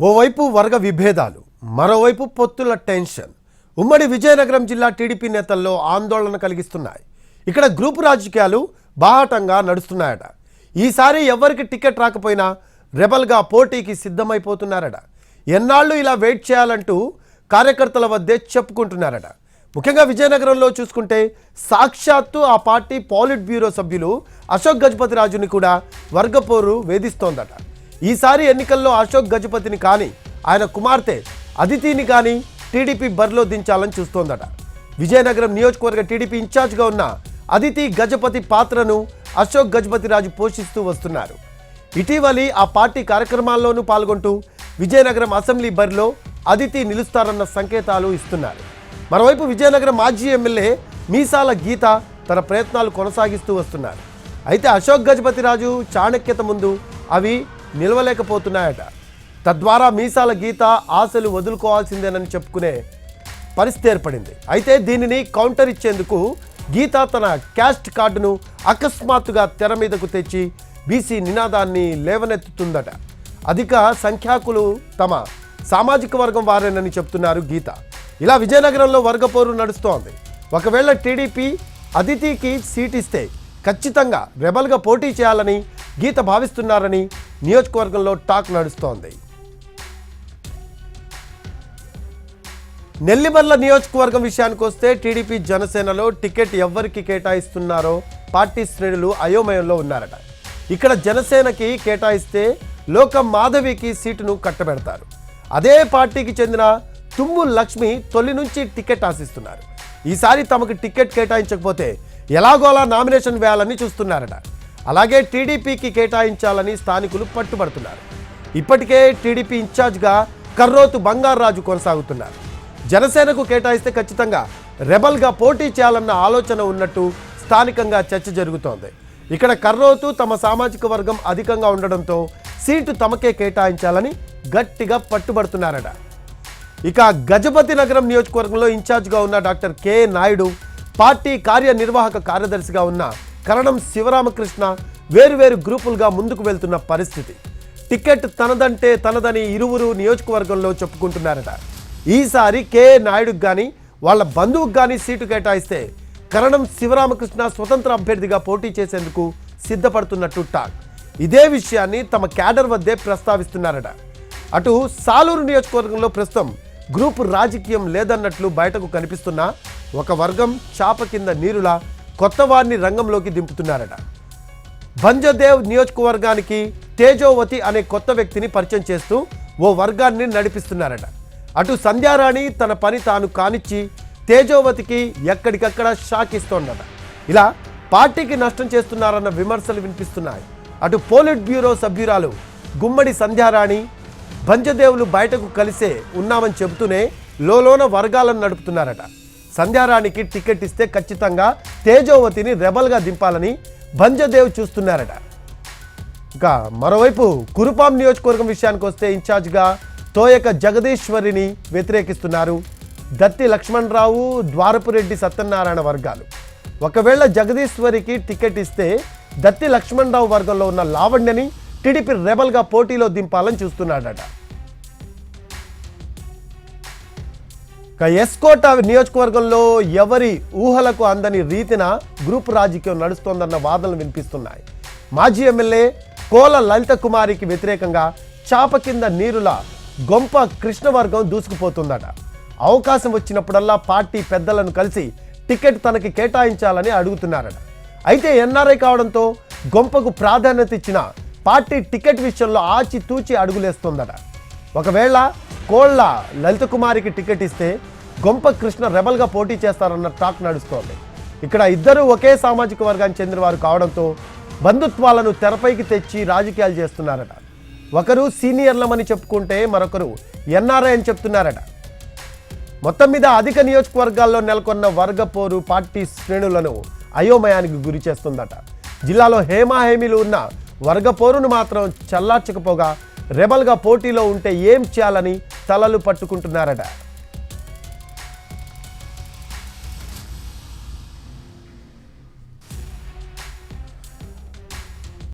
ఓవైపు వర్గ విభేదాలు మరోవైపు పొత్తుల టెన్షన్. ఉమ్మడి విజయనగరం జిల్లా టీడీపీ నేతల్లో ఆందోళన కలిగిస్తున్నాయి. ఇక్కడ గ్రూపు రాజకీయాలు బాహాటంగా నడుస్తున్నాయట. ఈసారి ఎవరికి టికెట్ రాకపోయినా రెబల్గా పోటీకి సిద్ధమైపోతున్నారట. ఎన్నాళ్ళు ఇలా వెయిట్ చేయాలంటూ కార్యకర్తల వద్దే చెప్పుకుంటున్నారట. ముఖ్యంగా విజయనగరంలో చూసుకుంటే సాక్షాత్తు ఆ పార్టీ పాలిట్ బ్యూరో సభ్యులు అశోక్ గజపతి రాజుని కూడా వర్గపోరు వేధిస్తోందట. ఈసారి ఎన్నికల్లో అశోక్ గజపతిని కానీ ఆయన కుమార్తె అదితిని కానీ టీడీపీ బరిలో దించాలని చూస్తోందట. విజయనగరం నియోజకవర్గ టీడీపీ ఇన్ఛార్జ్గా ఉన్న అదితి గజపతి పాత్రను అశోక్ గజపతి రాజు పోషిస్తూ వస్తున్నారు. ఇటీవలి ఆ పార్టీ కార్యక్రమాల్లోనూ పాల్గొంటూ విజయనగరం అసెంబ్లీ బరిలో అదితి నిలుస్తారన్న సంకేతాలు ఇస్తున్నారు. మరోవైపు విజయనగరం మాజీ ఎమ్మెల్యే మీసాల గీత తన ప్రయత్నాలు కొనసాగిస్తూ వస్తున్నారు. అయితే అశోక్ గజపతి రాజు చాణక్యత ముందు అవి నిలవలేకపోతున్నాయట. తద్వారా మీసాల గీత ఆశలు వదులుకోవాల్సిందేనని చెప్పుకునే పరిస్థితి ఏర్పడింది. అయితే దీనిని కౌంటర్ ఇచ్చేందుకు గీత తన క్యాస్ట్ కార్డును అకస్మాత్తుగా తెర మీదకు తెచ్చి బీసీ నినాదాన్ని లేవనెత్తుతుందట. అధిక సంఖ్యాకులు తమ సామాజిక వర్గం వారేనని చెప్తున్నారు గీత. ఇలా విజయనగరంలో వర్గపోరు నడుస్తోంది. ఒకవేళ టీడీపీ అదితికి సీటిస్తే ఖచ్చితంగా రెబల్గా పోటీ చేయాలని గీత భావిస్తున్నారని నియోజకవర్గంలో టాక్ నడుస్తోంది. నెల్లిమర్ల నియోజకవర్గం విషయానికి వస్తే టీడీపీ జనసేనలో టికెట్ ఎవ్వరికి కేటాయిస్తున్నారో పార్టీ శ్రేణులు అయోమయంలో ఉన్నారట. ఇక్కడ జనసేనకి కేటాయిస్తే లోకం మాధవికి సీటును కట్టబెడతారు. అదే పార్టీకి చెందిన తుమ్ము లక్ష్మి తొలి నుంచి టికెట్ ఆశిస్తున్నారు. ఈసారి తమకు టికెట్ కేటాయించకపోతే ఎలాగోలా నామినేషన్ వేయాలని చూస్తున్నారట. అలాగే టీడీపీకి కేటాయించాలని స్థానికులు పట్టుబడుతున్నారు. ఇప్పటికే టీడీపీ ఇన్ఛార్జ్గా కర్రోతు బంగారాజు కొనసాగుతున్నారు. జనసేనకు కేటాయిస్తే ఖచ్చితంగా రెబల్గా పోటీ చేయాలన్న ఆలోచన ఉన్నట్టు స్థానికంగా చర్చ జరుగుతోంది. ఇక్కడ కర్రోతు తమ సామాజిక వర్గం అధికంగా ఉండడంతో సీటు తమకే కేటాయించాలని గట్టిగా పట్టుబడుతున్నారట. ఇక గజపతి నగరం నియోజకవర్గంలో ఇన్ఛార్జ్గా ఉన్న డాక్టర్ కె. నాయుడు పార్టీ కార్యనిర్వాహక కార్యదర్శిగా ఉన్న కరణం శివరామకృష్ణ వేరువేరు గ్రూపులుగా ముందుకు వెళ్తున్న పరిస్థితి. టికెట్ తనదంటే తనదని ఇరువురు నియోజకవర్గంలో చెప్పుకుంటున్నారట. ఈసారి కే నాయుడుకు కానీ వాళ్ళ బంధువుకు కానీ సీటు కేటాయిస్తే కరణం శివరామకృష్ణ స్వతంత్ర అభ్యర్థిగా పోటీ చేసేందుకు సిద్ధపడుతున్నట్టు టాక్. ఇదే విషయాన్ని తమ క్యాడర్ వద్దే ప్రస్తావిస్తున్నారట. అటు సాలూరు నియోజకవర్గంలో ప్రస్తుతం గ్రూపు రాజకీయం లేదన్నట్లు బయటకు కనిపిస్తున్నా ఒక వర్గం చాప కింద నీరులా కొత్త వారిని రంగంలోకి దింపుతున్నారట. భంజదేవ్ నియోజకవర్గానికి తేజోవతి అనే కొత్త వ్యక్తిని పరిచయం చేస్తూ ఓ వర్గాన్ని నడిపిస్తున్నారట. అటు సంధ్యారాణి తన పని తాను కానిచ్చి తేజోవతికి ఎక్కడికక్కడ షాక్ ఇస్తోందట. ఇలా పార్టీకి నష్టం చేస్తున్నారన్న విమర్శలు వినిపిస్తున్నాయి. అటు పోలిట్ బ్యూరో సభ్యురాలు గుమ్మడి సంధ్యారాణి బంజదేవులు బయటకు కలిసే ఉన్నామని చెబుతూనే లోలోన వర్గాలను నడుపుతున్నారట. సంధ్యారాణికి టికెట్ ఇస్తే ఖచ్చితంగా తేజోవతిని రెబల్గా దింపాలని భంజదేవ్ చూస్తున్నారట. ఇక మరోవైపు కురుపాం నియోజకవర్గం విషయానికి వస్తే ఇన్ఛార్జ్గా తోయక జగదీశ్వరిని వ్యతిరేకిస్తున్నారు దత్తి లక్ష్మణరావు ద్వారపురెడ్డి సత్యనారాయణ వర్గాలు. ఒకవేళ జగదీశ్వరికి టికెట్ ఇస్తే దత్తి లక్ష్మణరావు వర్గంలో ఉన్న లావణ్యని టీడీపీ రెబల్గా పోటీలో దింపాలని చూస్తున్నాడట. ఎస్కోట నియోజకవర్గంలో ఎవరి ఊహలకు అందని రీతిన గ్రూప్ రాజకీయం నడుస్తోందన్న వాదనలు వినిపిస్తున్నాయి. మాజీ ఎమ్మెల్యే కోల లలిత కుమారికి వ్యతిరేకంగా చాప కింద నీరుల గొంప కృష్ణవర్గం దూసుకుపోతుందట. అవకాశం వచ్చినప్పుడల్లా పార్టీ పెద్దలను కలిసి టికెట్ తనకి కేటాయించాలని అడుగుతున్నారట. అయితే ఎన్ఆర్ఐ కావడంతో గొంపకు ప్రాధాన్యత ఇచ్చిన పార్టీ టికెట్ విషయంలో ఆచితూచి అడుగులేస్తోందట. ఒకవేళ కోళ్ళ లలిత కుమారికి టికెట్ ఇస్తే గొంప కృష్ణ రెబల్గా పోటీ చేస్తారన్న టాక్ నడుస్తోంది. ఇక్కడ ఇద్దరు ఒకే సామాజిక వర్గానికి చెందిన వారు కావడంతో బంధుత్వాలను తెరపైకి తెచ్చి రాజకీయాలు చేస్తున్నారట. ఒకరు సీనియర్లమని చెప్పుకుంటే మరొకరు ఎన్ఆర్ఐ అని చెప్తున్నారట. మొత్తం మీద అధిక నియోజకవర్గాల్లో నెలకొన్న వర్గపోరు పార్టీ శ్రేణులను అయోమయానికి గురి చేస్తుందట. జిల్లాలో హేమాహేమీలు ఉన్న వర్గపోరును మాత్రం చల్లార్చకపోగా రెబల్గా పోటీలో ఉంటే ఏం చేయాలని తలలు పట్టుకుంటున్నారట.